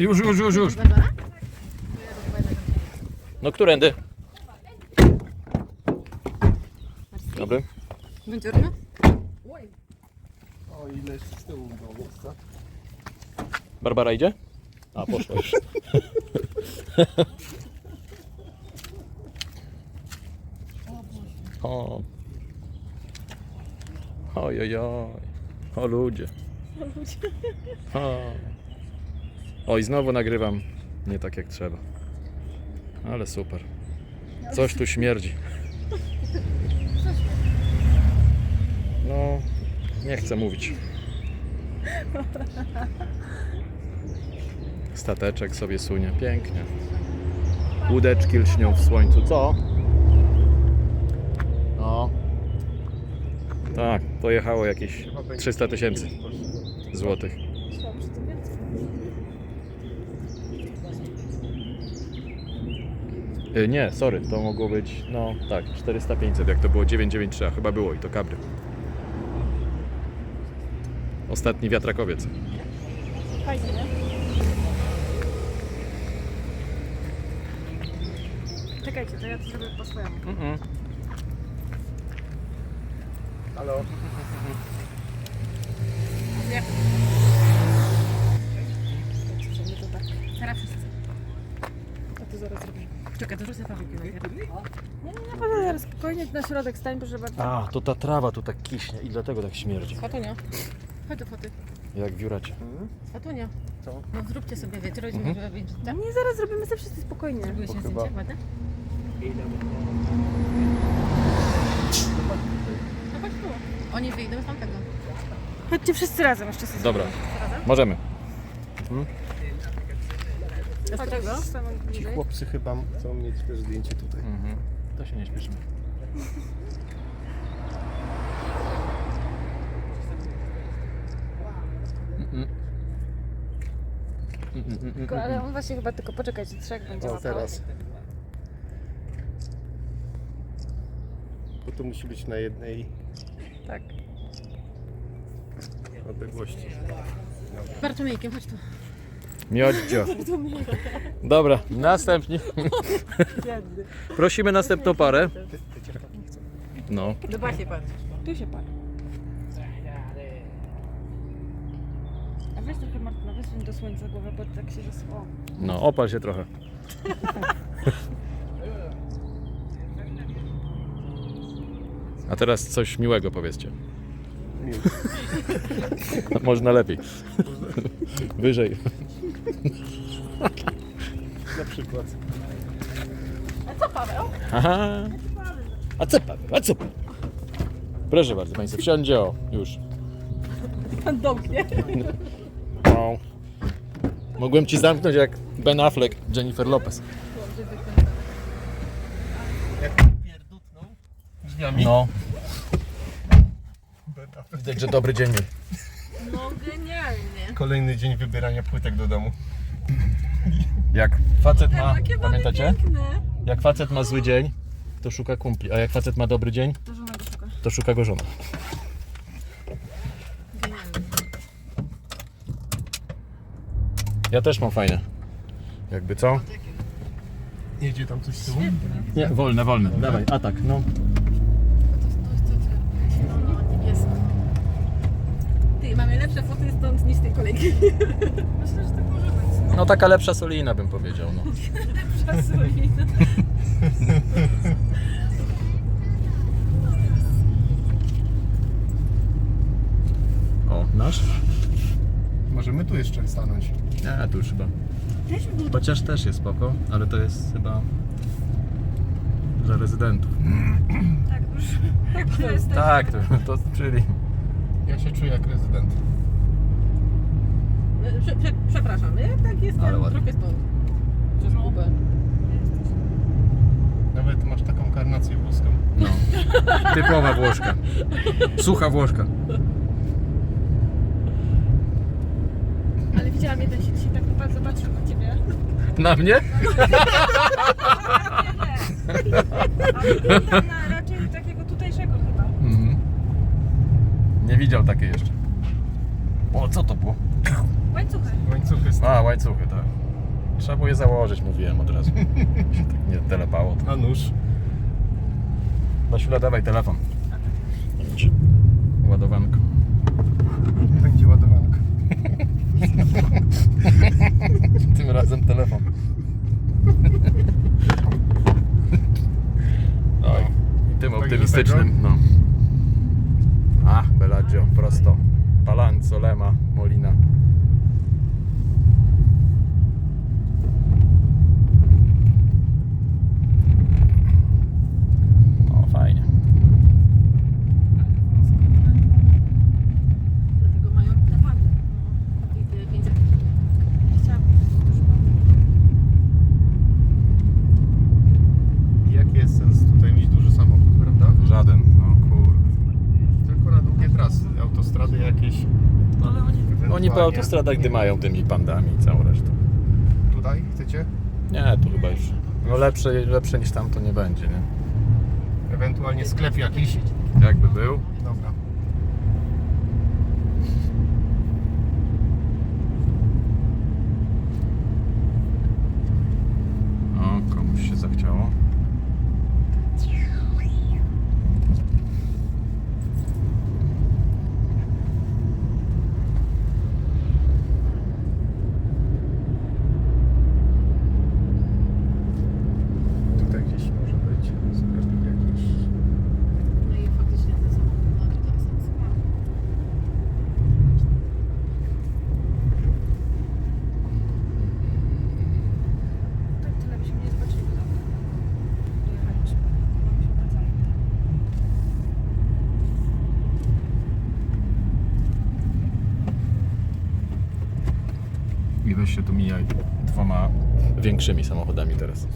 Już, już, już, już. Barbara? No którędy? Dobry. Buongiorno. O ile jeszcze z tyłu było miejsca. Barbara idzie? A, poszła już. o. Oj, oj, oj. O ludzie. O. Oj, znowu nagrywam nie tak jak trzeba. Ale super. Coś tu śmierdzi. No, nie chcę mówić. Stateczek sobie sunie. Pięknie. Łódeczki lśnią w słońcu. Co? No. Tak, pojechało jakieś 300 tysięcy złotych. Y, Nie, sorry, to mogło być, no tak, 400-500, jak to było 993, a chyba było i to kabry. Ostatni wiatrakowiec. Fajnie, nie? Czekajcie, to ja to zrobię po swojemu. Mm-mm. Halo? Nie. Teraz wszyscy. A to zaraz zrobimy. Czekaj, to rzucę fabrykę najpierw. Nie, nie, nie, nie, zaraz spokojnie na środek stań, proszę bardzo. A, to ta trawa tu tak kiśnie i dlatego tak śmierdzi. Fatunia. Chodź do foty. Jak w Juracie. Fatunia. Co? No zróbcie sobie, wiecie, rodzimy Mhm. żeby wiedzieć, tak? Nie, zaraz zrobimy sobie wszyscy spokojnie. Zrobiły się Bo chyba- zdjęcia, ładne? No chodź tu. Oni wyjdą z tamtego. Chodźcie wszyscy razem jeszcze sobie. Dobra, możemy. Chodź tego. Ci chłopcy chyba chcą mieć też zdjęcie tutaj. Mhm. To się nie śpieszymy. Tylko, ale on właśnie chyba tylko poczekajcie, trzech będzie O, łapał. teraz. Bo to musi być na jednej Tak. odległości. Bartłomiejkiem, chodź tu. Miodzio. Dobra, następni. Prosimy następną parę. No. Patrz. Tu się pali. A weź trochę Martyna, wysuń do słońca głowę, bo tak się zas... O. No, opal się trochę. A teraz coś miłego powiedzcie. Można lepiej. Wyżej. Na przykład. Aha. A co pan? A co pan? Proszę bardzo Państwa, wsiądzie o, już. Pan domknie. No. Mogłem Ci zamknąć jak Ben Affleck, Jennifer Lopez. Jak pierdutną drzwiami. No. Widać, że dobry dzień. No genialnie. Kolejny dzień wybierania płytek do domu. Jak facet ma, pamiętacie? Jak facet ma zły dzień, to szuka kumpli, a jak facet ma dobry dzień, To żona go szuka. to szuka go żona. Genialnie. Ja też mam fajne. Jakby co? Jedzie tam coś z tyłu? Nie, wolne, wolne. Dawaj, atak, no. Jest. Ty, mamy lepsze foty stąd niż tej kolejki. Myślę, że tak może być. No taka lepsza solina bym powiedział, no. O, nasz? Możemy tu jeszcze stanąć. Nie, tu już chyba. Chociaż też jest spoko, ale to jest chyba dla rezydentów. Tak, już. Tak, to jest. Tak, to, to czyli. Ja się czuję jak rezydent. Prze, prze, przepraszam, ja tak jestem Ale ładnie. trochę stąd. Przez Kubę. Nawet masz taką karnację włoską. No. Typowa Włoszka. Sucha Włoszka. Ale widziałam jeden się dzisiaj tak bardzo patrzył na ciebie. Na mnie? Ale na takiego tutejszego chyba. Mhm. Nie widział takiej jeszcze. O, co to było? Łańcuchy. Łańcuchy z A, łańcuchy, tak. Trzeba było je założyć, mówiłem od razu. Się tak nie telepało. A nóż. Basiula, dawaj telefon. Ładowanko. Będzie ładowanka. Tym razem telefon. Oj, i tym Tak optymistycznym, no. A, Bellagio, prosto. Palazzo, Lema, Molina. O, fajnie. Dlatego mają te party. I te 500. Chciałabym. Jaki jest sens tutaj mieć duży samochód, prawda? Żaden, no kurde. Tylko trasy, autostrady jakieś. Ale oni... Oni po autostradach dymają tymi pandami i całą resztą. Tutaj chcecie? Nie, tu chyba już. No lepsze, lepsze niż tam to nie będzie, nie? Ewentualnie sklep jakiś. Jakby był. Dobra. O, komuś się zachciało. Tutaj gdzieś może być sklep jakiś. No i faktycznie ten samochód ma tutaj sens. Tak tyle byśmy nie zobaczyli. bo tam Dojechaliśmy. Chyba byśmy wracali. I weź się tu mijaj dwoma większymi samochodami teraz.